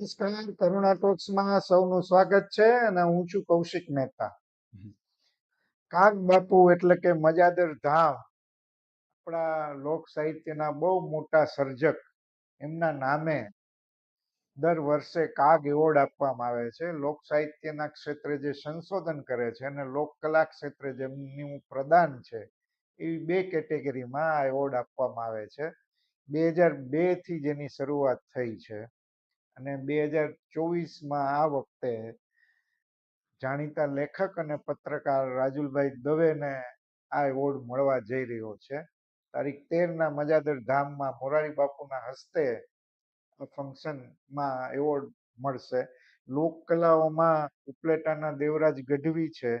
નમસ્કાર કરુણા ટોક્સમાં સૌનું સ્વાગત છે અને હું છું કૌશિક મહેતા. કાગ બાપુ એટલે કે મજાદર ધામ આપણા લોક સાહિત્યના બહુ મોટા સર્જક. એમના નામે દર વર્ષે કાગ એવોર્ડ આપવામાં આવે છે. લોક સાહિત્યના ક્ષેત્રે જે સંશોધન કરે છે અને લોક કલા ક્ષેત્રે જેમનું પ્રદાન છે એવી બે કેટેગરીમાં આ એવોર્ડ આપવામાં આવે છે. બે હજાર બેથી જેની શરૂઆત થઈ છે. અને બે હજાર ચોવીસમાં આ વખતે જાણીતા લેખક અને પત્રકાર રાજુલભાઈ દવેને આ એવોર્ડ મળવા જઈ રહ્યો છે. તારીખ તેરના મજાદર ધામમાં મોરારી બાપુના હસ્તે ફંક્શનમાં એવોર્ડ મળશે. લોક કલાઓમાં ઉપલેટાના દેવરાજ ગઢવી છે,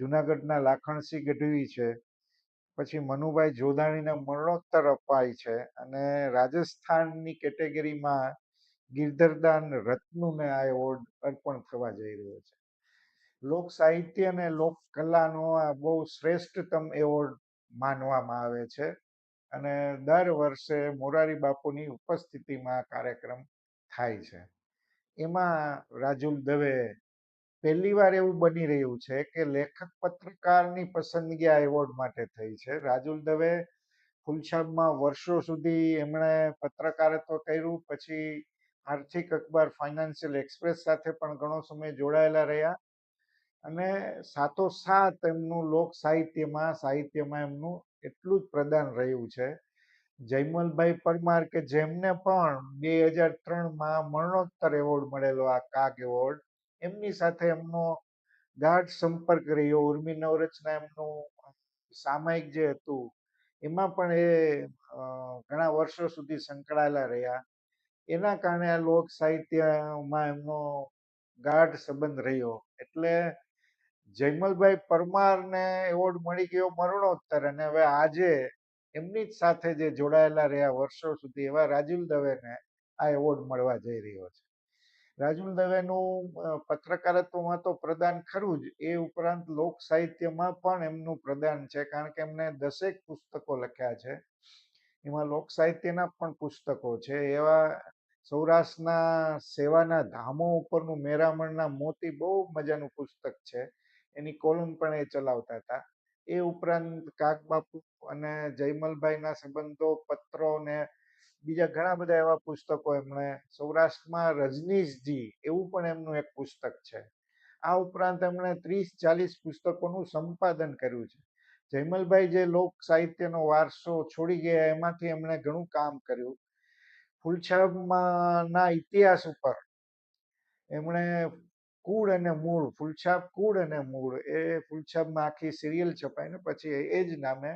જુનાગઢના લાખણસિંહ ગઢવી છે, પછી મનુભાઈ જોધાણીને મરણોત્તર અપાય છે અને રાજસ્થાનની કેટેગરીમાં ગિરધરદાન રત્નુને આ એવોર્ડ અર્પણ થવા જઈ રહ્યો છે. લોક સાહિત્ય અને લોક કલાનો આ બહુ શ્રેષ્ઠતમ એવોર્ડ માનવામાં આવે છે અને દર વર્ષે મોરારી બાપુની ઉપસ્થિતિમાં કાર્યક્રમ થાય છે. એમાં રાજુલ દવે પહેલી વાર એવું બની રહ્યું છે કે લેખક પત્રકારની પસંદગી આ એવોર્ડ માટે થઈ છે. રાજુલ દવે ફુલછાબમાં વર્ષો સુધી એમણે પત્રકારત્વ કર્યું, પછી આર્થિક અખબાર, ફાઇનાન્શિયલ એક્સપ્રેસ સાથે પણ ઘણો સમય જોડાયેલા રહ્યા અને સાથોસાથ એમનું લોક સાહિત્યમાં સાહિત્યમાં એમનું એટલું જ પ્રદાન રહ્યું છે. જયમલભાઈ પરમાર કે જેમને પણ બે હજાર ત્રણમાં મરણોત્તર એવોર્ડ મળેલો આ કાગ એવોર્ડ, એમની સાથે એમનો ગાઢ સંપર્ક રહ્યો. ઉર્મી નવરચના એમનું સામાયિક જે હતું, એમાં પણ એ ઘણા વર્ષો સુધી સંકળાયેલા રહ્યા. એના કારણે આ લોક સાહિત્યમાં એમનો ગાઢ સંબંધ રહ્યો. એટલે જયમલભાઈ પરમારને એવોર્ડ મળી ગયો મરણોત્તર અને હવે આજે એમની જ સાથે જે જોડાયેલા રહ્યા વર્ષો સુધી એવા રાજુલ દવેને આ એવોર્ડ મળવા જઈ રહ્યો છે. રાજુલ દવેનું પત્રકારત્વમાં તો પ્રદાન ખરું જ. એ ઉપરાંત લોક સાહિત્યમાં પણ એમનું પ્રદાન છે. કારણ કે એમને દસેક પુસ્તકો લખ્યા છે. એમાં લોક સાહિત્યના પણ પુસ્તકો છે. એવા સૌરાષ્ટ્રના સેવાના ધામો ઉપરનું મેરામણના મોતી બહુ મજાનું પુસ્તક છે. એની કોલમ પણ એ ચલાવતા હતા. એ ઉપરાંત કાકબાપુ અને જયમલભાઈના સંબંધો, પત્રો ને બીજા ઘણા બધા એવા પુસ્તકો એમણે સૌરાષ્ટ્રમાં રજનીશજી એવું પણ એમનું એક પુસ્તક છે. આ ઉપરાંત એમણે ત્રીસ ચાલીસ પુસ્તકોનું સંપાદન કર્યું છે. જયમલભાઈ જે લોક સાહિત્યનો વારસો છોડી ગયા એમાંથી એમણે ઘણું કામ કર્યું. ફૂલછાપમાં ઇતિહાસ ઉપર. એમણે કુળ અને મૂળ, ફૂલછાપ કુળ અને મૂળ, એ ફૂલછાપમાં આખી સિરિયલ છપાઈ ને પછી એ જ નામે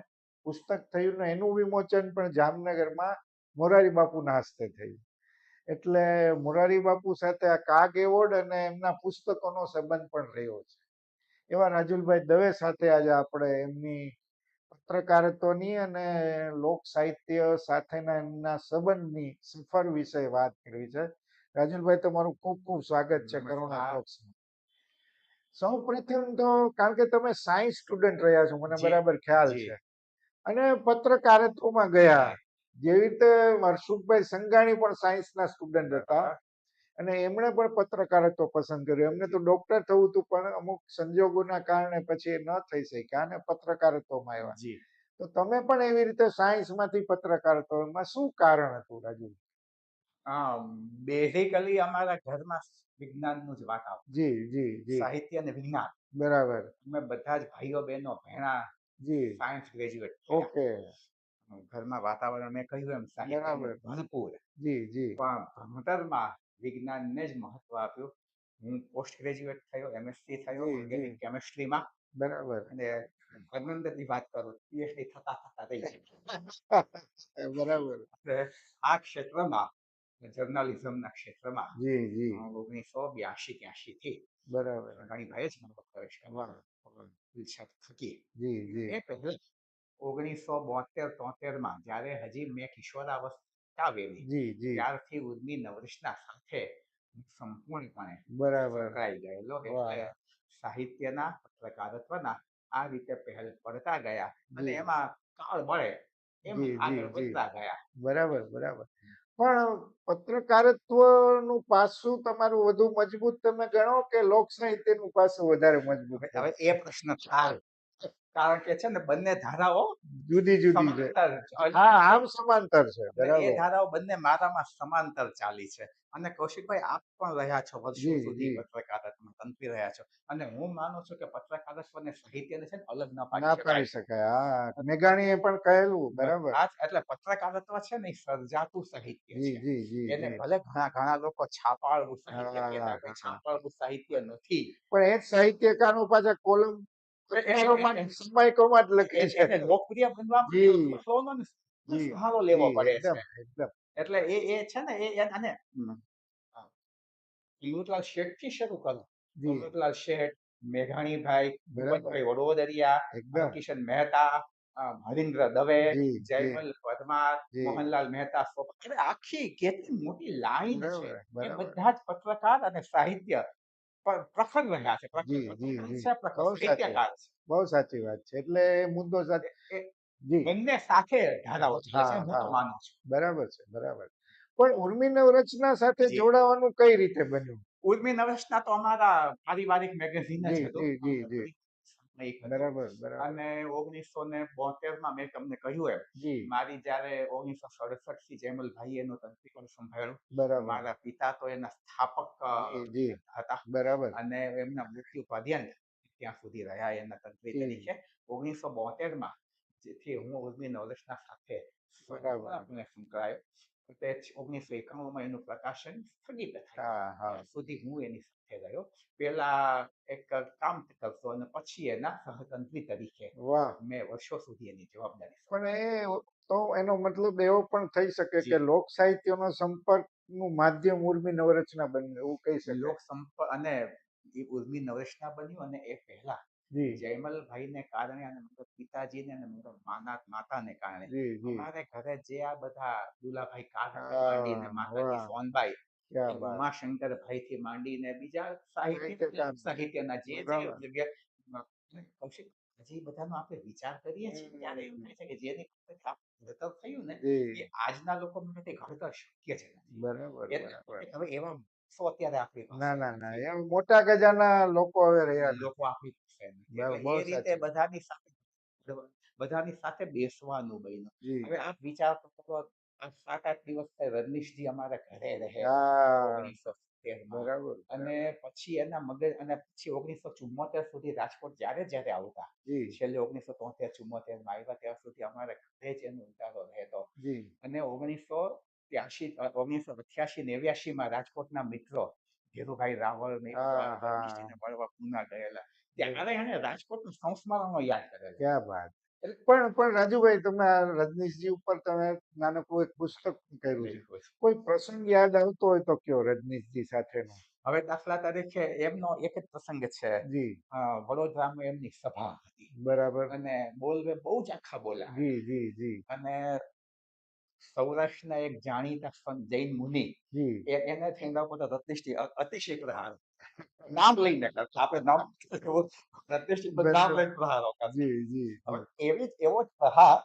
પુસ્તક થયું ને એનું વિમોચન પણ જામનગરમાં મોરારી બાપુના હસ્તે થયું. એટલે મોરારી બાપુ સાથે આ કાગ એવોર્ડ અને એમના પુસ્તકોનો સંબંધ પણ રહ્યો છે. એવા રાજુલભાઈ દવે સાથે આજે આપણે એમની પત્રકારત્વની અને લોક સાહિત્ય સાથેના એમના સંબંધની સફર વિશે વાત કરવી છે. રાજુલભાઈ તમારું ખૂબ ખૂબ સ્વાગત છે કરુણા સૌ પ્રથમ તો કારણ કે તમે સાયન્સ સ્ટુડન્ટ રહ્યા છો મને બરાબર ખ્યાલ છે. અને પત્રકારત્વમાં ગયા. જેવી રીતે હર્ષુભાઈ સંઘાણી પણ સાયન્સના સ્ટુડન્ટ હતા. અને એમણે પણ પત્રકારત્વ પસંદ કર્યું. એમને તો ડોક્ટર થવું હતું પણ અમુક સંજોગોના કારણે પછી એ ન થઈ શક્યા અને પત્રકારત્વમાં આવ્યા. તો તમે પણ એવી રીતે સાયન્સમાંથી પત્રકારત્વમાં શું કારણ હતું રાજુ બેઝિકલી અમારા ઘરમાં વિજ્ઞાનનું જ વાતાવરણ જી જી જી. સાહિત્ય અને વિજ્ઞાન. બરાબર. અમે બધા જ ભાઈઓ બહેનો ભેણા જી. Science graduate okay. ઘરમાં વાતાવરણ મેં કહ્યું એમ સાહિત્ય ભરપૂર. જી જી. પણ ભણતરમાં વિજ્ઞાનને જ મહત્વ આપ્યું. હું પોસ્ટ ગ્રેજ્યુએટ થયો એમએસસી થયો. ઓર્ગેનિક કેમિસ્ટ્રીમાં બરાબર. અને આનંદની વાત કરું પીએચડી થતા થતા થઈ બરાબર. આ ક્ષેત્રમાં જર્નાલિઝમના ક્ષેત્રમાં જી જી. ઓગણીસો બ્યાસી ત્યાસી થી બરાબર. ગણીભાઈએ જ મારો પ્રવેશ કર્યો થકી. જી જી. એ પહેલા ઓગણીસો બોતેર તોતેરમાં જ્યારે હજી મેં કિશોરાવસ્થા વેલી જી જી. ત્યારથી ઉર્મી નવરીશના સાથે સંપૂર્ણપણે બરાબર. સંકળાઈ ગયેલો. એટલે સાહિત્યના પત્રકારત્વના આ રીતે પહેલ પડતા ગયા અને એમાં કાળ મળે એમ આગળ વધતા ગયા. બરાબર બરાબર. પણ પત્રકારત્વનું પાસું તમારું વધુ મજબૂત તમે ગણો કે લોક સાહિત્યનું પાસું વધારે મજબૂત હવે હવે એ પ્રશ્ન થાય કારણ કે છે ને બંને ધારાઓ જુદી જુદી છે. હા આમ સમાંતર છે એ ધારાઓ બંને મારામાં સમાંતર ચાલી છે. અને કૌશિકભાઈ આપ પણ રહ્યા છો વર્ષો સુધી પત્રકારત્વમાં તંત્રી રહ્યા છો. અને હું માનું છું કે પત્રકારત્વ અને સાહિત્યને છે ને અલગ ન પાડી શકાય. હા. મેઘાણીએ પણ કહેલું બરાબર. એટલે પત્રકારત્વ છે ને સર્જાતું સાહિત્ય છે. એને ભલે ઘણા ઘણા લોકો છાપાળું સાહિત્ય. છાપાળું સાહિત્ય નથી. પણ એ જ સાહિત્યકારનું પાછા કોલમ સમયકોમાં જ લખે છે લોકપ્રિય બનવા માટે જી. લખવાનો ને જી. સહારો લેવો પડે છે. એટલે એ એ છે ને એ એ- અને હિંમતલાલ શેઠથી શરૂ કરું. જી. શેઠ મેઘાણીભાઈ ભૂપતભાઈ વડોદરિયા કિશન મહેતા હરિન્દ્ર દવે જયમલ પરમાર. મોહનલાલ મહેતા આખી કેટલી મોટી લાઈન છે. બધા જ પત્રકાર અને સાહિત્ય પ્રખર રહ્યા છે બહુ સાચી વાત. છે. એટલે મુદ્દો સાથે બંને સાથે ધારાઓ છે. બરાબર છે બરાબર. પણ ઉર્મી નવરચના સાથે જોડાવાનું કઈ રીતે બન્યું? ઉર્મી નવરચના તો અમારા પારિવારિક મેગેઝિન જ જી, હતું. બરાબર બરાબર. અને ઓગણીસો ને બોતેરમાં મેં તમને કહ્યું એમ મારી જયારે ઓગણીસો સડસઠથી જેમલભાઈ એનું તંત્રીપદ સંભાળ્યું બરાબર. મારા પિતા તો એના સ્થાપક. હતા. બરાબર. અને એમના મૃત્યુ પર્યંત ત્યાં સુધી રહ્યા એના તંત્રી. તરીકે. ઓગણીસો બોતેરમાં જેથી હું ઉર્મી નવલસના સાથે સંકળાયો. ઓગણીસો એકાણુંમાં એનું પ્રકાશન સ્થગિત સુધી હું એની સાથે ગયો પેલા એક કામ કરતો અને પછી એના સહતંત્રી તરીકે મેં વર્ષો સુધી એની જવાબદારી પણ એ તો એનો મતલબ એવો પણ થઈ શકે. કે લોક સાહિત્યનો સંપર્કનું માધ્યમ ઉર્મી નવરચના બન્યું એવું કહી. શકાય લોક સંપર્ક અને એ ઉર્મી નવરચના બન્યું અને એ પહેલા જયમલભાઈને કારણે અને મતલબ પિતાજીને અને મતલબ માના માતાને કારણે. અમારે ઘરે જે આ બધા દુલાભાઈ કાળાથી ને માતાજી ક્યાં એ વાત. થી માંડીને બીજા સાહિત્ય. સાહિત્યના જે જે કૌશિક હજી બધાનો આપણે વિચાર કરીએ છીએ. ત્યારે એવું થાય છે કે જેની ઘડતર થયું ને એ આજના લોકો માટે ઘડતર શક્ય છે બરાબર. હવે એવા સો અત્યારે આપણી ના ના ના એમ મોટા ગજાના લોકો હવે રહ્યા લોકો આપી એ રીતે બધાની સાથે બધાની સાથે બેસવાનું બન્યું. હવે આપ વિચાર કરો આ સાત આઠ દિવસ રજનીશજી અમારા ઘરે રહે ઓગણીસો બરાબર અને પછી એના મગજ અને પછી ઓગણીસો ચુમ્મોતેર સુધી રાજકોટ જ્યારે જ્યારે આવતા છેલ્લે ઓગણીસો તોતેર ચુમ્મોતેરમાં આવ્યા ત્યાં સુધી અમારે ઘરે જ એનો ઉતારો રહેતો. અને ઓગણીસો ત્યાસી ઓગણીસો અઠ્યાસી નેવ્યાસી માં રાજકોટના મિત્રો ધીરુભાઈ રાવલ ને મળવા પૂના ગયેલા. ત્યારે એને રાજકોટનું સંસ્મરણો યાદ કરે ક્યાં વાત. પણ પણ રાજુભાઈ તમે આ રજનીશજી ઉપર તમે નાનકડું એક પુસ્તક કર્યું છે. કોઈ પ્રસંગ યાદ આવતો હોય તો કયો રજનીશજી સાથેનો? હવે દાખલા તરીકે એમનો એક જ પ્રસંગ છે. જી. વડોદરામાં એમની સભા હતી. બરાબર. અને બોલવે બહુ જ આખા બોલ્યા જી જી જી. અને સૌરાષ્ટ્રના એક જાણીતા સંત જૈન મુનિ એને થઈને પોતા રત્નિષ્ઠી અતિશય પ્રહાર. નામ લઈને આપણે નામ રત્નિષ્ઠી નામ લઈને પ્રહારો એવી એવો પ્રહાર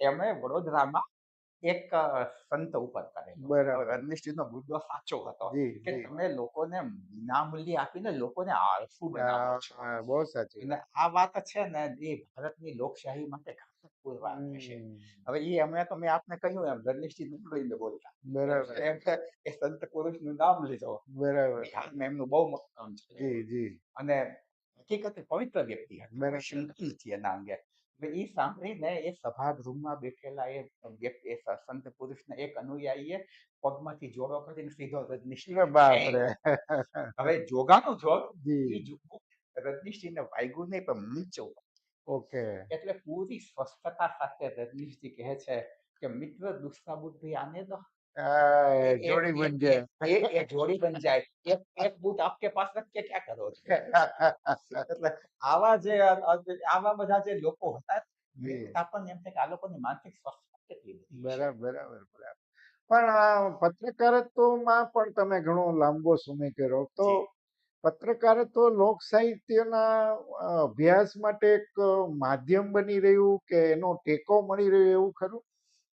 એમણે વડોદરામાં એક સંત ઉપર કરેલો. રત્નિષ્ઠી નો મુદ્દો સાચો હતો કે તમે લોકોને વિનામૂલ્ય આપીને લોકોને આળસુ બનાવો છો. બહુ સાચી આ વાત છે ને એ ભારતની લોકશાહી માટે પુરવાર હવે એ અમે તો મેં આપને કહ્યું એમ રજનીશજી નામ લઈને બોલતા. બરાબર. એમ એ સંત પુરુષનું નામ લીધો. બરાબર. એમનું બહુ મોટું છે. જી જી. અને હકીકતે પવિત્ર વ્યક્તિ હતા એના અંગે. એ સાંભળીને એ સભાગૃહમાં બેઠેલા એ વ્યક્તિ સંત પુરુષના એક અનુયાયીએ પગમાંથી જોડો કરીને સીધો રજનીશ બાપરે હવે જોગાનો જોગ રજનીશજીને વાગ્યું નહીં પણ મૂંચો ઓકે. એટલે પૂરી સ્વસ્થતા સાથે રજનીશજી કહે છે કે મિત્ર દુષ્ટા બુદ્ધિ આને દો. જોડી બન જાય એ- એ જોડી બન જાય. એક એક બુટ આપકે પાસ રખ કે ક્યાં કરો છો? એટલે આવા જે આવા બધા જે લોકો હતા. આપણને એમ થાય કે આ લોકોની માનસિક સ્વસ્થતા કેટલી બધી બરાબર બરાબર બરાબર. પણ પત્રકારત્વમાં પણ તમે ઘણો લાંબો સમય કર્યો. તો. પત્રકારત્વ લોક સાહિત્યના અભ્યાસ માટે એક માધ્યમ બની રહ્યું કે એનો ટેકો મળી રહ્યો એવું ખરું?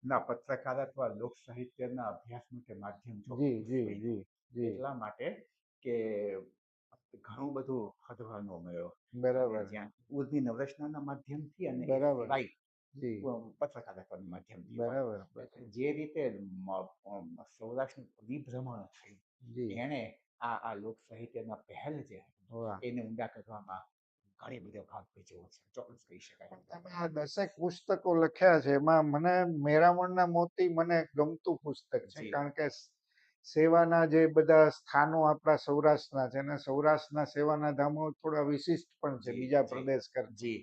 ના પત્રકારત્વ લોક સાહિત્યના અભ્યાસનું કે માધ્યમ જી જી જી જી એટલા માટે કે ઘણું બધું હદવાનો મળ્યો. બરાબર. જ્યાં ઉર્દની નવરચનાના માધ્યમથી અને બરાબર. પત્રકારત્વના માધ્યમથી બરાબર જે રીતે સૌરાષ્ટ્રનું પરિભ્રમણ થયું એને આ આ લોક સાહિત્યના પહેલ જે એને ઊંડા કરવામાં ઘણી બધો ભાગ ભજવો છે. ચોક્કસ કહી શકાય. તમે આ દસેક પુસ્તકો લખ્યા છે એમાં મને મેરામણના મોતી મને ગમતું પુસ્તક છે. કારણ કે સેવાના જે બધા સ્થાનો આપણા સૌરાષ્ટ્રના છે અને સૌરાષ્ટ્રના સેવાના ધામો થોડા વિશિષ્ટ પણ છે બીજા પ્રદેશ કરતા. જી.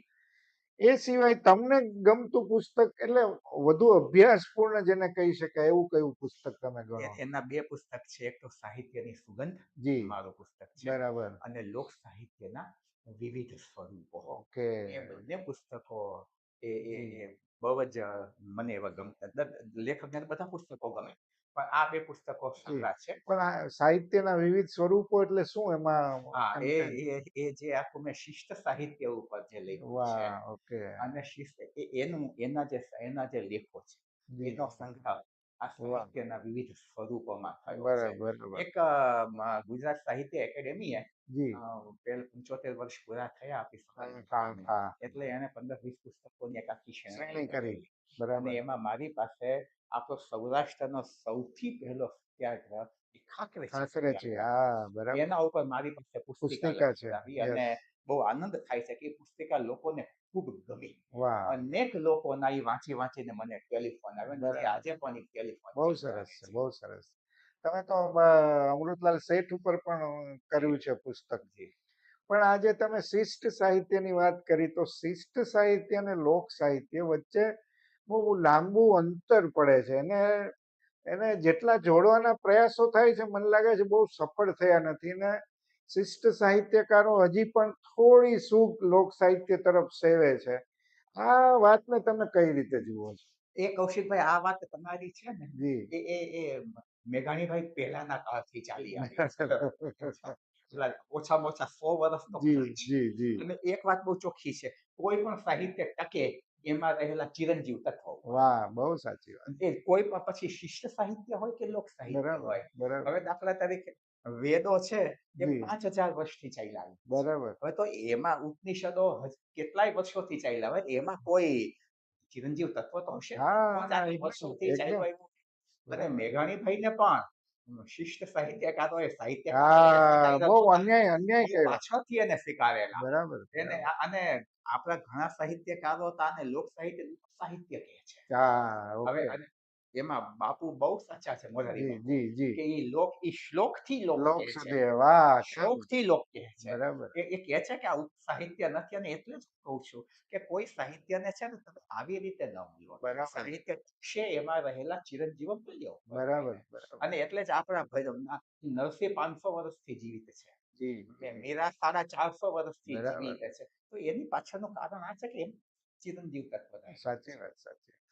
એ સિવાય તમને ગમતું પુસ્તક એટલે વધુ અભ્યાસપૂર્ણ જેને કહી શકાય એવું કયું પુસ્તક તમે ગણો? એના બે પુસ્તક છે. એક તો સાહિત્યની સુગંધ જી. મારું પુસ્તક છે. બરાબર. અને લોક સાહિત્યના વિવિધ સ્વરૂપો. ઓકે. એ બંને પુસ્તકો એ એ. બહુ જ મને એવા ગમતા લેખક લેખકને બધા પુસ્તકો ગમે. પણ આ બે પુસ્તકો સંગ્રહ છે. પણ આ સાહિત્યના વિવિધ સ્વરૂપો એટલે શું એમાં એ એ જે આખું મેં શિષ્ટ સાહિત્ય ઉપર જે લખ્યું છે અને શિસ્ત એનું એના જે એના જે લેખો છે એનો સંગ્રહ આ સાહિત્યના વિવિધ સ્વરૂપોમાં થયો એક ગુજરાત સાહિત્ય એકેડેમીએ પંચોતેર વર્ષ પૂરા થયા આપી. એટલે એને પંદર વીસ પુસ્તકોની એક આખી શ્રેણી કરી. અને એમાં મારી પાસે આપણો સૌરાષ્ટ્રનો સૌથી પહેલો સત્યાગ્રહ ખાખરે છે. હા બરાબર. એના ઉપર મારી પાસે પુસ્તિકા છે, અને બહુ આનંદ થાય છે કે પુસ્તિકા લોકોને ખૂબ ગમી. વાહ. અનેક લોકોના એ વાંચી વાંચીને મને ટેલિફોન આવે અને આજે પણ એ ટેલિફોન બહુ સરસ છે બહુ સરસ. તમે તો અમૃતલાલ શેઠ ઉપર પણ કર્યું છે પુસ્તક. જી. પણ આજે તમે શિષ્ટ સાહિત્યની વાત કરી તો શિષ્ટ સાહિત્ય અને લોક સાહિત્ય વચ્ચે બહુ લાંબુ અંતર પડે છે. એને એને જેટલા જોડવાના પ્રયાસો થાય છે મને લાગે છે બહુ સફળ થયા નથી ને શિષ્ટ સાહિત્યકારો હજી પણ થોડી સૂક લોક સાહિત્ય તરફ સેવે છે. આ વાતને તમે કઈ રીતે જુઓ છો? એ કૌશિકભાઈ આ વાત તમારી છે ને એ એ એ મેઘાણીભાઈ પહેલાના કાળથી ચાલી આવી ઓછામાં ઓછા સો જી અને એક વાત બહુ ચોખ્ખી છે કોઈ પણ સાહિત્ય ટકે એમાં રહેલા ચિરંજીવ તત્વો વાહ બહુ સાચી વાત. એ કોઈ પણ પછી શિષ્ટ સાહિત્ય હોય કે લોક સાહિત્ય હોય. હવે દાખલા તરીકે વેદો છે એ પાંચ હજાર વર્ષથી ચાલ્યા આવે બરાબર. હવે તો એમાં ઉપનિષદો કેટલાય વર્ષોથી ચાલ્યા હોય એમાં કોઈ ચિરંજીવ તત્વ તો હશે. વર્ષોથી. અને બરાબર. મેઘાણીભાઈને પણ શિષ્ટ સાહિત્યકારોએ સાહિત્ય હા બહુ અન્યાય અન્યાય પાછળથી એને સ્વીકારેલા બરાબર એને અને આપણા ઘણા સાહિત્યકારો તા ને લોક સાહિત્ય સાહિત્ય કહે છે. હવે એમાં બાપુ બહુ સાચા છે મોરારી કે એ લોક એ શ્લોકથી લોક સુધી વાહ શ્લોકથી લોક કહે છે. બરાબર. એ કહે છે કે આ સાહિત્ય નથી અને એટલે જ કહું છું કે કોઈ સાહિત્યને છે ને તમે આવી રીતે ન બોલો. સાહિત્ય છે એમાં રહેલા ચિરંજીવ મૂલ્યો બરાબર બરાબર. અને એટલે જ આપણા ભૈરવના નરસિંહ પાંચસો વર્ષથી જીવિત છે. મેરા સાડા ચારસો વર્ષથી. જીવિત છે. તો એની પાછળનું કારણ આ છે કે એમ ચિરંજીવ તત્વ સાચી વાત સાચી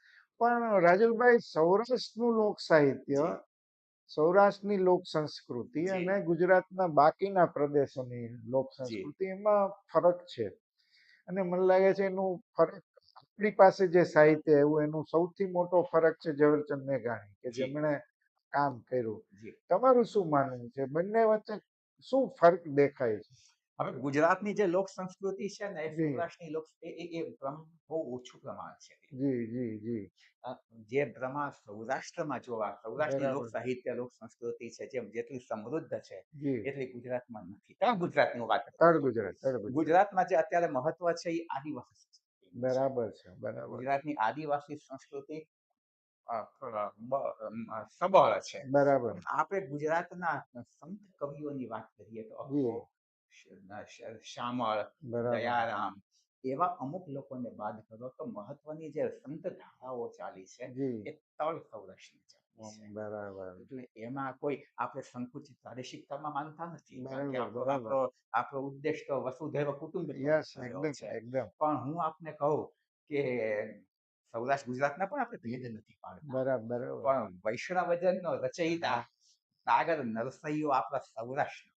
પણ રાજુભાઈ સૌરાષ્ટ્રનું લોક સાહિત્ય સૌરાષ્ટ્રની લોક સંસ્કૃતિ અને ગુજરાતના બાકીના પ્રદેશોની લોક સંસ્કૃતિ એમાં ફરક છે. અને મને લાગે છે એનું ફરક આપણી પાસે જે સાહિત્ય એવું એનું સૌથી મોટો ફરક છે ઝવેરચંદ મેઘાણી કે જેમણે કામ કર્યું. તમારું શું માનવું છે? બંને વચ્ચે શું ફરક દેખાય છે? હવે ગુજરાતની જે લોક સંસ્કૃતિ છે ને સૌરાષ્ટ્રની લોક એ એ- બહુ ઓછું પ્રમાણ છે. જી જી જી. જે પ્રમાણ સૌરાષ્ટ્રમાં જોવા સૌરાષ્ટ્રની લોક સાહિત્ય લોક સંસ્કૃતિ છે જેમ જેટલી સમૃદ્ધ છે એટલી ગુજરાતમાં નથી. ત્રણ ગુજરાતની વાત તળ. ગુજરાત તળ ગુજરાતમાં જે અત્યારે મહત્વ છે એ આદિવાસી બરાબર છે બરાબર. ગુજરાતની આદિવાસી સંસ્કૃતિ સબળ છે. બરાબર. આપણે ગુજરાતના સંત કવિઓની વાત કરીએ તો શામળ દયારામ એવા અમુક લોકોને બાદ કરો તો મહત્વની જે સંત ધારાઓ ચાલી છે એ તળ સૌરાષ્ટ્રની છે. બરાબર. એટલે એમાં કોઈ આપણે સંકુચિત પ્રાદેશિકતામાં માનતા નથી. આપણો ઉદ્દેશ તો વસુધૈવ કુટુંબ એકદમ એકદમ. પણ હું આપને કહું કે સૌરાષ્ટ્ર ગુજરાતના પણ આપણે ભેદ નથી પાડતા. બરાબર પણ વૈષ્ણવજનનો રચયિતા સાગર નરસૈયો આપણા સૌરાષ્ટ્ર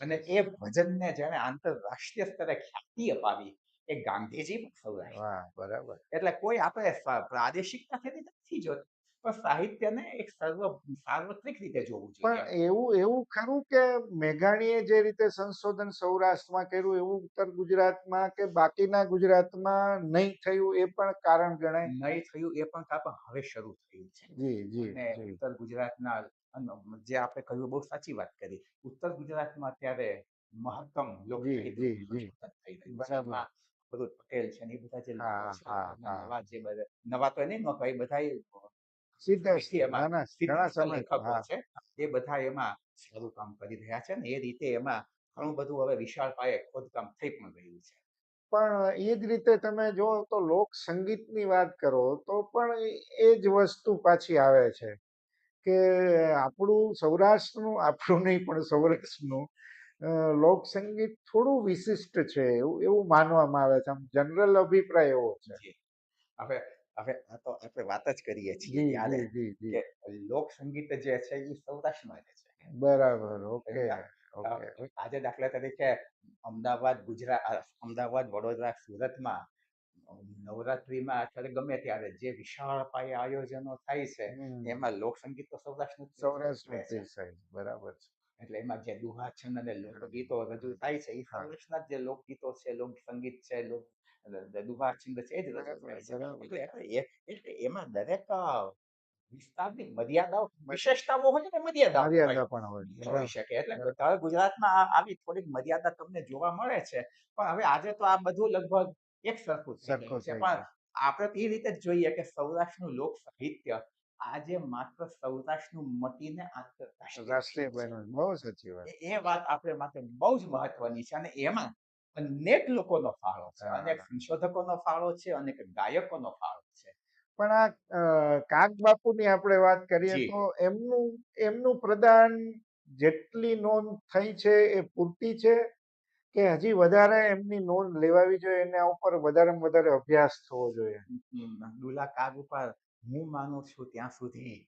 અને એ ભજનને જેને આંતરરાષ્ટ્રીય સ્તરે ખ્યાતિ અપાવી એ ગાંધીજી બરાબર. એટલે કોઈ આપણે પ્રાદેશિકતાથી નથી જોતી પણ સાહિત્યને એક સર્વ સાર્વત્રિક રીતે જોવું જોઈએ. પણ એવું એવું ખરું કે મેઘાણીએ જે રીતે સંશોધન સૌરાષ્ટ્રમાં કર્યું એવું ઉત્તર ગુજરાતમાં કે બાકીના ગુજરાતમાં નહીં થયું એ પણ કારણ ગણાય? નહીં થયું એ પણ કાં હવે શરૂ થયું છે. જી જી. ઉત્તર ગુજરાતના જે આપણે કહ્યું બહુ સાચી વાત કરી ઉત્તર ગુજરાતમાં અત્યારે મહત્તમ. બરાબર. પટેલ છે ને એ બધા જે એના. નવા જે નવા તો નહીં નોંધવા એ બધા એમાં ના છે એ બધા એમાં સારું કામ કરી રહ્યા છે ને એ રીતે એમાં ઘણું બધું હવે વિશાળ પાયે ખોદકામ થઈ પણ રહ્યું છે પણ એ જ રીતે તમે જો તો લોક સંગીતની વાત કરો તો પણ એ જ વસ્તુ પાછી આવે છે કે આપણું સૌરાષ્ટ્રનું આપણું નહીં પણ સૌરાષ્ટ્રનું લોક સંગીત થોડું વિશિષ્ટ છે એવું એવું માનવામાં આવે છે. આમ જનરલ અભિપ્રાય એવો છે. હવે હવે આ તો આપણે વાત જ કરીએ છીએ લોક સંગીત જે છે એ સૌરાષ્ટ્રમાં જ છે. બરાબર ઓકે આજે દાખલા તરીકે અમદાવાદ ગુજરાત અમદાવાદ વડોદરા સુરતમાં નવરાત્રીમાં અત્યારે ગમે ત્યારે જે વિશાળ પાયે આયોજનો થાય છે એમાં લોક સંગીત તો સૌરાષ્ટ્રનું. તીર્થાય બરાબર છે. એટલે એમાં જે દુહા અને લોકગીતો રજૂ થાય છે એ સૌરાષ્ટ્રના જે લોકગીતો છે લોક સંગીત છે લોક અ, છે એ જ. એટલે એમાં દરેક વિસ્તારની મર્યાદાઓ વિશેષતાઓ હોય ને મર્યાદાઓ મર્યાદા પણ હોય. હોઈ શકે. એટલે ગુજરાતમાં આવી થોડીક મર્યાદા તમને જોવા મળે છે. પણ હવે આજે તો આ બધું લગભગ એક સરખું સરખું છે. પણ આપણે એ રીતે જ જોઈએ કે સૌરાષ્ટ્રનું લોક સાહિત્ય આજે માત્ર સૌરાષ્ટ્રનું મટીને આંતરરાષ્ટ્રીય બન્યું બહુ સાચી વાત. એ- વાત આપણે માટે બહુ જ મહત્વની છે અને એમાં અનેક લોકોનો ફાળો છે અનેક સંશોધકોનો ફાળો છે અનેક ગાયકોનો ફાળો છે. પણ આ કાગ બાપુની આપણે વાત કરીએ તો એમનું એમનું પ્રદાન જેટલી નોંધ થઈ છે એ પૂરતી છે? કે હજી વધારે એમની નોંધ લેવાવી જોઈએ એના ઉપર વધારે વધારે અભ્યાસ થવો જોઈએ. દુલા કાગ ઉપર હું માનું છું ત્યાં સુધી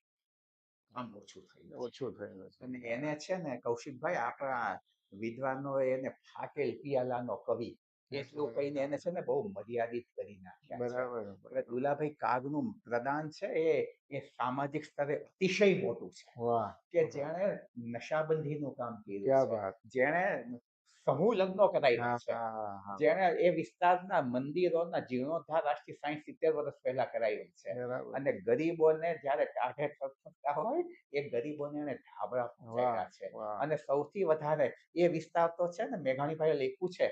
કામ ઓછું થઈ ઓછું થયેલું છે. અને એને છે ને કૌશિકભાઈ આપણા વિદ્વાનો એને ફાટેલ પિયાલાનો કવિ. એટલું કહીને એને છે ને બહુ મર્યાદિત કરી નાખ્યા બરાબર એટલે. દુલાભાઈ કાગનું પ્રદાન છે એ એ સામાજિક સ્તરે અતિશય મોટું છે. વાહ. કે જેણે નશાબંધીનું કામ કર્યું જેણે સમૂહ લગ્નો કરાઈ રહ્યા છે. હા એ વિસ્તારના મંદિરોના જીર્ણોદ્ધાર આજથી સાઠ સિત્તેર વર્ષ પહેલા કરાવ્યું છે. અને ગરીબોને જયારે કાઢે ખર્ચતા હોય એ ગરીબોને એને ધાબળા પહોંચાડ્યા છે. અને સૌથી વધારે એ વિસ્તાર તો છે ને મેઘાણીભાઈએ લખ્યું છે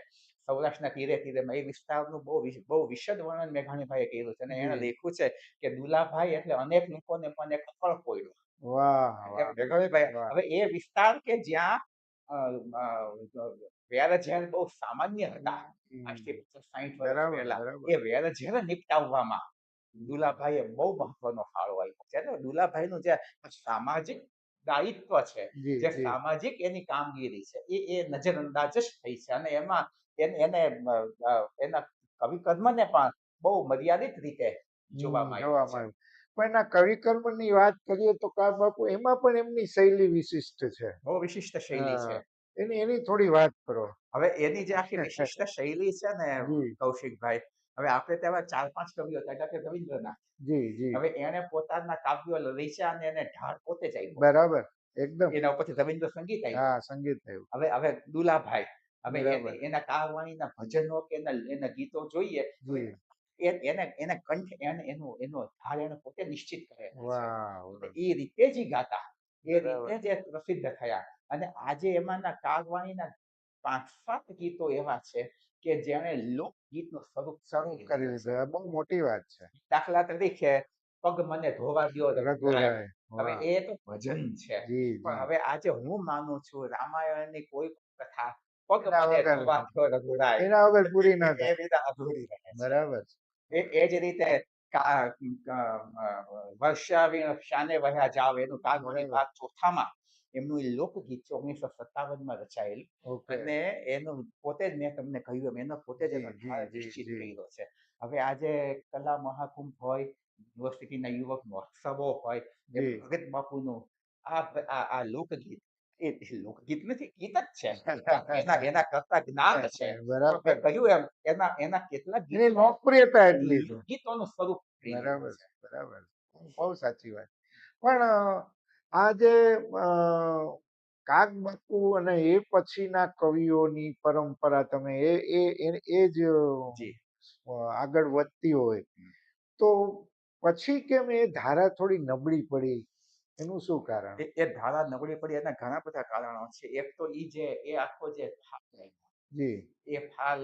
સૌરાષ્ટ્રના તીરે તીરેમાં એ વિસ્તારનું બહુ બહુ વિશદ વર્ણન મેઘાણીભાઈએ કર્યું છે. અને એને જી. લખ્યું છે કે દુલાભાઈ એટલે અનેક લોકોને પણ એક અકળ પોયડો વાહ મેઘાણીભાઈ હવે એ વિસ્તાર કે જ્યાં વેરઝેર બહુ સામાન્ય હતા. આજથી પચાસ વર્ષ પહેલા. એ વેરઝેર નિપટાવવામાં દુલાભાઈએ બહુ મહત્વનો ફાળો આપ્યો. છે દુલાભાઈ નું જે સામાજિક દાયિત્વ છે જે સામાજિક એની કામગીરી છે એ એ નજરઅંદાજ જ થઈ છે. અને એમાં એને એને એના કવિ કર્મને પણ બહુ મર્યાદિત રીતે જોવામાં આવ્યું પણ એના કવિકર્મની વાત કરીએ તો કા બાપુ એમાં પણ એમની શૈલી વિશિષ્ટ છે. બહુ વિશિષ્ટ શૈલી છે. એની એની થોડી વાત કરો. હવે એની જે આખી વિશિષ્ટ શૈલી છે ને કૌશિકભાઈ હવે આપણે તેમાં ચાર પાંચ કવિઓ હતા એટલે કે રવિન્દ્રનાથ. જી જી. હવે એને પોતાના કાવ્યો લખ્યા અને એને ઢાળ પોતે જ બરાબર એકદમ. એના ઉપરથી રવિન્દ્ર સંગીત આવ્યું હા સંગીત થયું હવે હવે દુલાભાઈ હવે એના કારવાણીના ભજનો કે એના એના ગીતો જોઈએ એને એને કંઠ એને એનો એનો ધાર એને પોતે નિશ્ચિત એટલે એ રીતે જ ગાતા. એ રીતે જે પ્રસિદ્ધ થયા. અને આજે એમાંના કાગવાણીના પાંચ સાત ગીતો એવા છે કે જેણે લોકગીતનું સ્વરૂપ શરૂ કરી લીધું. બહુ મોટી વાત છે. દાખલા તરીકે પગ મને ધોવા. રઘુરાય હવે એ તો ભજન છે. પણ હવે આજે હું માનું છું રામાયણની કોઈ પણ કથા પગ મને ધોવા રઘુરાય. એના વગર પૂરી ન એ થાય અધૂરી રહે બરાબર એ એ જ રીતે કા- ક- અ, વર્ષા વી- શાને વહ્યા જાવ એનું કાગવણી વાત ભાગ ચોથામાં એમનું એ લોકગીત છે ઓગણીસો સત્તાવનમાં રચાયેલ અને એનું પોતે જ મેં તમને કહ્યું એમ એનો પોતે જ નિશ્ચિત કર્યો છે. હવે આજે કલા મહાકુંભ હોય યુનિવર્સિટીના યુવક મહોત્સવો હોય ભગત બાપુનું આ આ આ લોકગીત એ લોકગીત નથી ગીત જ છે. એના એના કરતા જ્ઞાન છે. બરાબર. કહ્યું એમ એના એના કેટલા ગીત લોકપ્રિયતા એટલી ગીતોનું સ્વરૂપ બરાબર બરાબર બહુ સાચી વાત. પણ આ જે અ, કાગબાપુ અને એ પછીના કવિઓની પરંપરા તમે એ એ એ- એ જ આગળ વધતી હોય. તો પછી કેમ એ ધારા થોડી નબળી પડી? એનું શું કારણ? એ એ ધારા નબળી પડી એના ઘણા બધા કારણો છે. એક તો ઈ જે એ આખો જે જી. એ ફાલ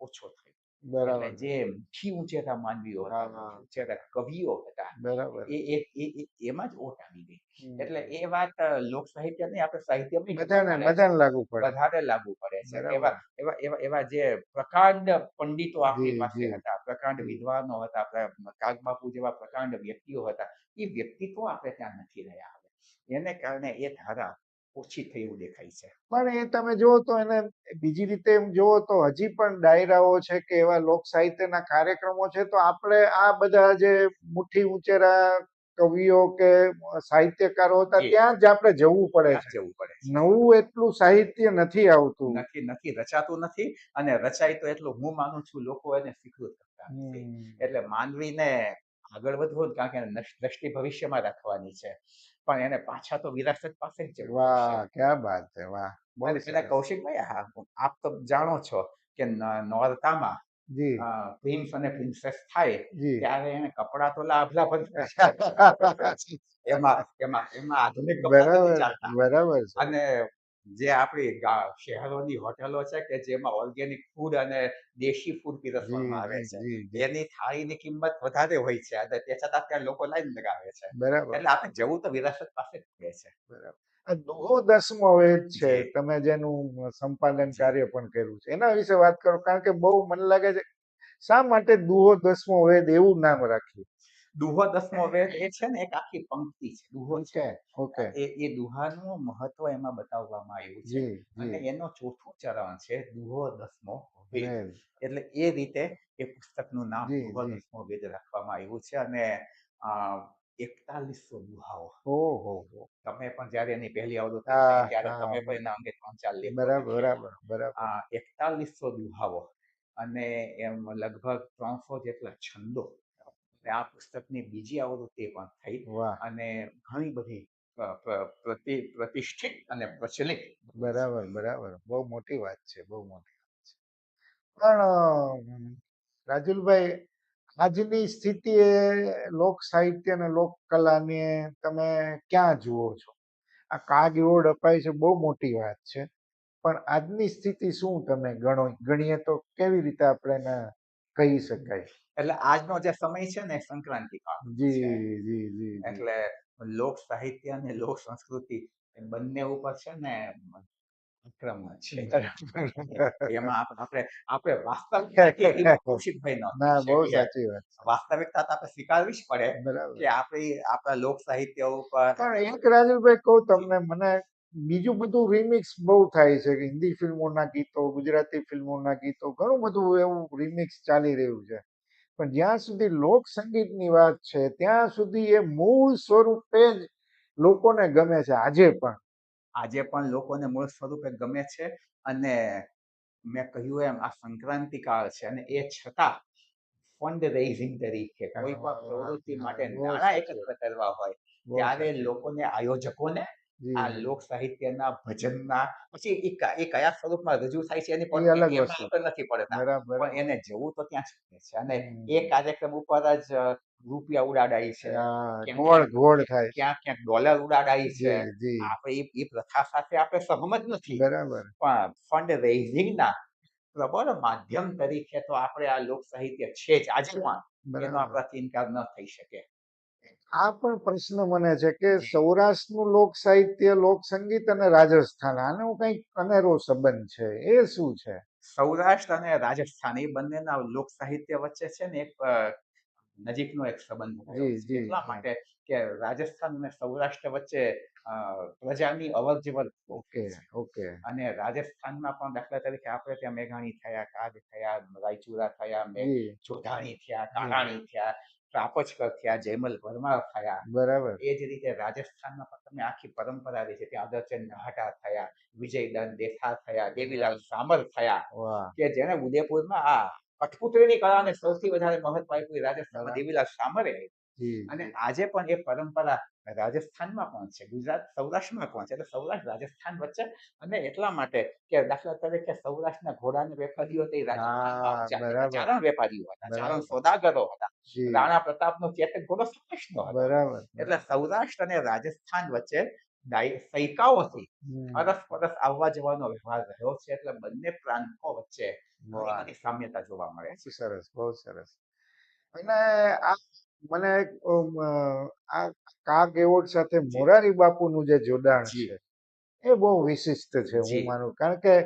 ઓછો થયો. બરાબર. જે ઊંચી ઊંચેતા માનવીઓ. ઊંચેતા કવિઓ હતા બરાબર. એ એ એમાં જ ઓટ આવી ગઈ. એટલે એ વાત લોક સાહિત્ય નહીં આપણે સાહિત્ય બધાને બધાને લાગુ પડે. બધાને લાગુ પડે છે. એવા એવા એવા એવા જે પ્રકાંડ પંડિતો આપણી પાસે હતા પ્રકાંડ વિદ્વાનો હતા આપણા કાગબાપુ જેવા પ્રકાંડ વ્યક્તિઓ હતા એ વ્યક્તિત્વ આપણે ત્યાં નથી રહ્યા હવે. એને કારણે એ ધારા ઓછી થઈ એવું દેખાય છે. પણ એ તમે જુઓ તો એને બીજી રીતે એમ જુઓ તો હજી પણ ડાયરાઓ છે કે એવા લોક સાહિત્યના કાર્યક્રમો છે તો આપણે આ બધા જે મુઠ્ઠી ઉંચેરા કવિઓ કે સાહિત્યકારો હતા ત્યાં જ આપણે જવું પડે છે. જવું પડે નવું એટલું સાહિત્ય નથી આવતું. નથી નથી રચાતું નથી અને રચાય તો એટલું હું માનું છું લોકો એને સ્વીકૃત કરતા. એટલે માનવીને આગળ વધવું કારણ કે દ્રષ્ટિ ભવિષ્યમાં રાખવાની છે. પણ એને પાછા તો વિરાસત પાસે જ જવું વાહ ક્યાં વાત છે વાહ. બહુ પેલા કૌશિકભાઈ હા આપ તો જાણો છો કે નોરતામાં જી. પ્રિન્સ અને પ્રિન્સેસ થાય ત્યારે એને કપડા તો લાભલા પણ એમાં એમાં એમાં આધુનિક બરાબર બરાબર અને જે આપણી શહેરોની હોટેલો છે કે જેમાં ઓર્ગેનિક ફૂડ અને દેશી ફૂડ પીરસવામાં આવે છે. એની થાળીની કિંમત વધારે હોય છે અને તે છતાં ત્યાં લોકો લાઈન લગાવે છે. બરાબર. એટલે આપણે જવું તો વિરાસત પાસે જ પડે છે. બરાબર. આ દસમો વેદ છે. તમે જેનું સંપાદન કાર્ય પણ કર્યું છે. એના વિશે વાત કરો. કારણ કે બહુ મને લાગે છે શા માટે દુહો દસમો વેદ એવું નામ રાખ્યું? દુહો દસમો વેદ એ છે ને એક આખી પંક્તિ છે. દુહો છે ઓકે એ એ દુહાનું મહત્વ એમાં બતાવવામાં આવ્યું છે. અને એનો ચોથો ચરણ છે દુહો દસમો વેદ. એટલે એ રીતે એ પુસ્તકનું નામ દુહો દસમો વેદ રાખવામાં આવ્યું છે અને એકતાલીસો દુહાઓ. ઓહો હો. તમે પણ જ્યારે એની પહેલી આવડતો ત્યારે તમે પણ એના અંગે ત્રણ ચાર લેખો બરાબર બરાબર બરાબર. આ એકતાલીસો દુહાઓ. અને એમ લગભગ ત્રણસો જેટલા છંદો આ પુસ્તકની બીજી આવૃત્તિ પણ થઈ અને ઘણી બધી પ્ર- પ્ર- પ્રતિ પ્રતિષ્ઠિત અને પ્રચલિત બરાબર બરાબર. બહુ મોટી વાત છે બહુ મોટી વાત છે. પણ રાજુલભાઈ આજની સ્થિતિએ લોક સાહિત્ય અને લોક કલાને તમે ક્યાં જુઓ છો? આ કાગ એવોર્ડ અપાય છે બહુ મોટી વાત છે. પણ આજની સ્થિતિ શું તમે ગણો ગણીએ તો કેવી રીતે આપણે કહી શકાય? એટલે આજનો જે સમય છે ને સંક્રાંતિ કાળ જી જી જી જી. એટલે લોક સાહિત્ય અને લોક સંસ્કૃતિ બંને ઉપર છે ને આક્રમણ છે. એમાં આપણે આપણે વાસ્તવિકતા કૌશિકભાઈ ન ના બહુ સાચી વાત વાસ્તવિકતા તો આપણે સ્વીકારવી જ પડે બરાબર. કે આપણી આપણા લોક સાહિત્ય ઉપર પણ એક રાજુભાઈ કહું તમને મને બીજું બધું રિમિક્સ બહુ થાય છે કે હિન્દી ફિલ્મોના ગીતો ગુજરાતી ફિલ્મોના ગીતો ઘણું બધું એવું રિમિક્સ ચાલી રહ્યું છે. પણ જ્યાં સુધી લોક સંગીતની વાત છે ત્યાં સુધી એ મૂળ સ્વરૂપે જ લોકોને ગમે છે આજે પણ. આજે પણ લોકોને મૂળ સ્વરૂપે ગમે છે અને મેં કહ્યું એમ આ સંક્રાંતિ કાળ છે અને એ છતાં ફંડ રેઇઝિંગ તરીકે કોઈ પણ પ્રવૃત્તિ માટે નાણાં એકત્ર કરવા હોય ત્યારે લોકોને આયોજકોને આ લોક સાહિત્યના ભજનના પછી એ એ કયા સ્વરૂપમાં રજૂ થાય છે એની પણ અલગ નથી પડતા. પણ એને જવું તો ત્યાં જ છે. અને એ કાર્યક્રમ ઉપર જ રૂપિયા ઉડાડાય છે. ગોળ ગોળ થાય. ક્યાંક ક્યાંક ડોલર ઉડાડાય છે. આપણે ઈ પ્રથા સાથે આપણે સહમત નથી. બરાબર. પણ ફંડ રેઇઝિંગના પ્રબળ માધ્યમ તરીકે તો આપણે આ લોક સાહિત્ય છે જ. આજે પણ એનો આપણાથી ઇનકાર ન થઈ શકે. આ પણ પ્રશ્ન મને છે કે સૌરાષ્ટ્રનું લોક સાહિત્ય લોક સંગીત અને રાજસ્થાન આનો કંઈક અનેરો સંબંધ છે? એ શું છે? સૌરાષ્ટ્ર અને રાજસ્થાન એ બંનેના લોક સાહિત્ય વચ્ચે છે ને એક નજીકનો એક સંબંધ એટલા માટે કે રાજસ્થાન અને સૌરાષ્ટ્ર વચ્ચે પ્રજાની અવર જવર ઓકે ઓકે. અને રાજસ્થાનમાં પણ દાખલા તરીકે આપણે ત્યાં મેઘાણી થયા કાગ થયા રાયચુરા થયા જોધાણી થયા કાણાણી થયા ત્રાપજકર થયા જયમલ વર્મા થયા. બરાબર. એ જ રીતે રાજસ્થાનમાં પણ તમને આખી પરંપરા રહી છે ત્યાં અદરચંદ નહાટા થયા વિજયદાન દેથા થયા દેવીલાલ સામર થયા. કે જેને ઉદયપુરમાં આ કઠપુતળીની કળાને સૌથી વધારે મહત્વ આપ્યું રાજસ્થાનમાં દેવીલાલ સામરે અને આજે પણ એ પરંપરા રાજસ્થાનમાં પણ છે ગુજરાત સૌરાષ્ટ્રમાં પણ છે. એટલે સૌરાષ્ટ્ર રાજસ્થાન વચ્ચે અને એટલા માટે કે દાખલા તરીકે સૌરાષ્ટ્રના ઘોડાના વેપારીઓ તે. ચારણ વેપારીઓ હતા ચારણ સોદાગરો હતા. રાણા પ્રતાપનો ચેતક ઘોડો સૌરાષ્ટ્રનો હતો. બરાબર એટલે સૌરાષ્ટ્ર અને રાજસ્થાન વચ્ચે સૈકાઓથી હમ. પરસ આવવા જવાનો વ્યવહાર રહ્યો છે. એટલે બંને પ્રાંતો વચ્ચે સામ્યતા જોવા મળે છે. સરસ બહુ સરસ. અને આ મને એક, આ કાગ એવોર્ડ સાથે મોરારી બાપુનું જે જોડાણ છે એ બહુ વિશિષ્ટ છે હું માનું. કારણ કે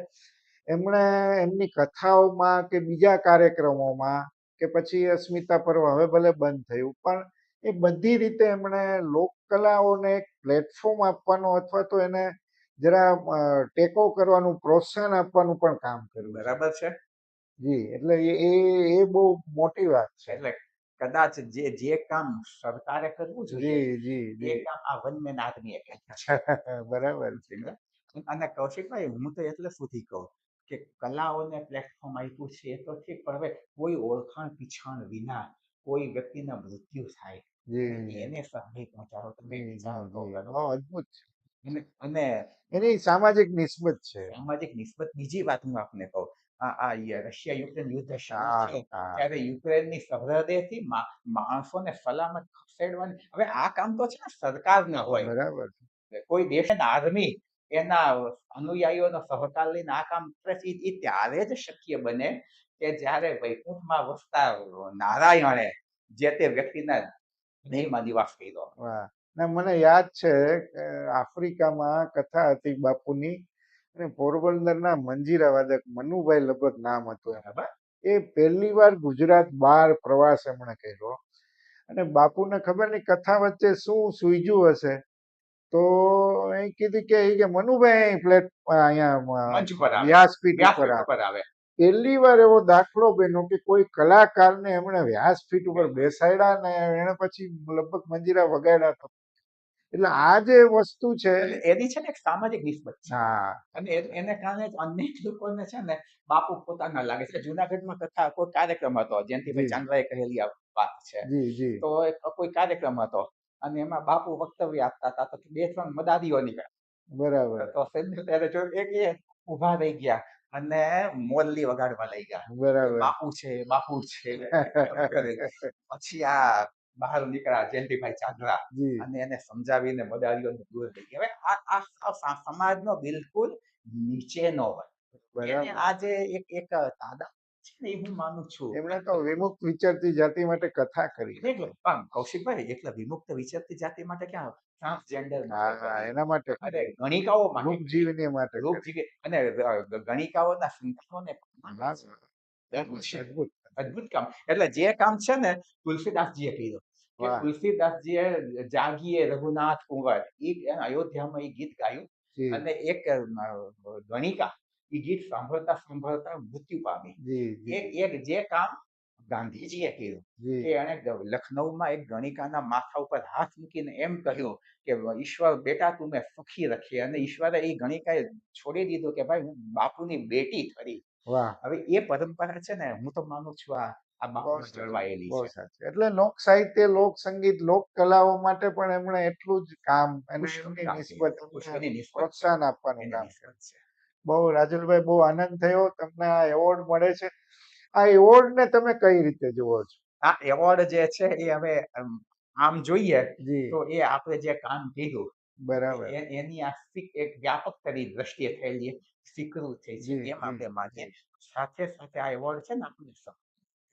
એમણે એમની કથાઓમાં કે બીજા કાર્યક્રમોમાં કે પછી અસ્મિતા પર્વ હવે ભલે બંધ થયું પણ એ બધી રીતે એમણે લોક કલાઓને એક પ્લેટફોર્મ આપવાનું અથવા તો એને જરા ટેકો કરવાનું પ્રોત્સાહન આપવાનું પણ કામ કર્યું બરાબર છે. જી એટલે એ એ- એ બહુ મોટી વાત છે. એટલે કદાચ જે જે કામ સરકારે કરવું જોઈએ એ કામ આ વન મેન આર્મીએ કર્યું બરાબર છે. અને કૌશિકભાઈ હું તો એટલે સુધી કહું કે કલાઓને પ્લેટફોર્મ આપ્યું છે એ તો ઠીક પણ હવે કોઈ ઓળખાણ પીછાણ વિના કોઈ વ્યક્તિના મૃત્યુ થાય એને સહાય પહોંચાડો તમે અદભુત અને એની સામાજિક નિસ્બત છે. સામાજિક નિસ્બત બીજી વાત હું આપને કહું રશિયા યુક્રેન યુદ્ધ શરૂ ત્યારે યુક્રેનની સરહદેથી માણસોને સલામત ખસેડવાની હવે આ કામ તો છે ને સરકારને હોય. બરાબર કોઈ દેશના આર્મી એના અનુયાયીઓનો સહકાર લઈને આ કામ કરે છે, ઈ ત્યારે જ શક્ય બને કે જ્યારે વૈકુંઠમાં વસતા નારાયણે જે તે વ્યક્તિના દેહમાં નિવાસ કર્યો. ના મને યાદ છે આફ્રિકામાં કથા હતી બાપુની અને પોરબંદરના મંજીરા વાદક મનુભાઈ લગભગ નામ હતું એના એ પહેલી વાર ગુજરાત બહાર પ્રવાસ એમણે કર્યો. અને બાપુને ખબર નહીં કથા વચ્ચે શું સૂઝ્યું હશે? તો એ કીધું કે કે મનુભાઈ ફ્લેટ પ્લેટ અહીંયા વ્યાસપીઠ ઉપર આવે. પહેલી વાર એવો દાખલો બન્યો કે કોઈ કલાકારને એમણે વ્યાસપીઠ ઉપર બેસાડ્યા ને એને પછી લગભગ મંજીરા વગાડ્યા તો એટલે આ જે વસ્તુ છે એની છે ને એક સામાજિક નિસ્બત હા. અને એને કારણે અન્ય લોકોને છે ને બાપુ પોતાના લાગે છે. જુનાગઢમાં કથા કોઈ કાર્યક્રમ હતો જયંતિભાઈ ભાઈ ચાંદ્રાએ કહેલી આ વાત છે. તો કોઈ કાર્યક્રમ હતો અને એમાં બાપુ વક્તવ્ય આપતા હતા. તો બે ત્રણ મદારીઓ નીકળ્યા. બરાબર. તો ત્યારે જો એક એ ઊભા રહી ગયા અને મોરલી વગાડવા લઈ ગયા બરાબર. બાપુ છે બાપુ છે. પછી આ બહાર નીકળ્યા જયંતિભાઈ ચાંદલા અને એને સમજાવીને મદારીઓને દૂર થઈ ગયા હવે આ આ નો સમાજનો બિલકુલ નીચેનો વર્ગ. હોય આજે એક એક તાદા હું માનું છું. એમણે તો વિમુક્ત વિચારતી જાતિ માટે કથા કરી. કૌશિકભાઈ એટલે વિમુક્ત વિચારતી જાતિ માટે ક્યાં ટ્રાન્સજેન્ડર એના માટે અરે ગણિકાઓ રૂપજીવની માટે. રૂપજીવી અને ગણિકાઓના સંતાનોને અદ્ભુત કામ. એટલે જે કામ છે ને તુલસીદાસજીએ કર્યું. તુલસીદાસજીએ જાગીએ રઘુનાથ કુંવર. ઈ અયોધ્યામાં એ ગીત ગાયું અને એક ગણિકા એ ગીત સાંભળતા સાંભળતા મૃત્યુ પામી. એક જે કામ ગાંધીજીએ કર્યું કે એણે લખનૌમાં લખનઉમાં એક ગણિકાના માથા ઉપર હાથ મૂકીને એમ કહ્યું કે ઈશ્વર બેટા તું મેં સુખી રખી અને ઈશ્વરે એ ગણિકાએ છોડી દીધું કે ભાઈ હું બાપુની બેટી ખરી હવે એ પરંપરા છે ને હું તો માનું છું આ જળવાયેલી છે. એટલે લોક સાહિત્ય લોક સંગીત લોક કલાઓ માટે પણ એમણે એટલું જ કામ પ્રોત્સાહન આપવાનું કામ. છે. બહુ રાજુલભાઈ બહુ આનંદ થયો. તમને આ એવોર્ડ મળે છે. આ એવોર્ડ ને તમે કઈ રીતે જુઓ છો? આ એવોર્ડ જે છે એ હવે આમ જોઈએ તો એ આપણે જે કામ કીધું બરાબર. એની આ એક વ્યાપક તરી દ્રષ્ટિએ થયેલી સ્વીકૃત થઈ છે. એમ આપણે માનીએ સાથે સાથે આ એવોર્ડ છે ને આપણને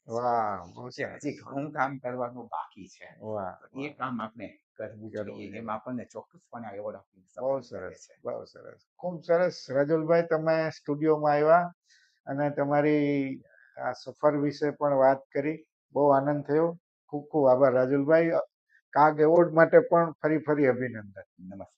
વાહ! બહુ છે. હજી ઘણું કામ કરવાનું બાકી છે. વાહ એ કામ આપણે કરવું જોઈએ. એમાં આપણને ચોક્કસપણે એવોર્ડ આપી બહુ સરસ છે. બહુ સરસ. ખૂબ સરસ. રજુલભાઈ તમે સ્ટુડિયોમાં આવ્યા અને તમારી આ સફર વિશે પણ વાત કરી. બહુ આનંદ થયો. ખૂબ ખૂબ આભાર. રાજુલભાઈ કાગ એવોર્ડ માટે પણ ફરી ફરી અભિનંદન. નમસ્કાર.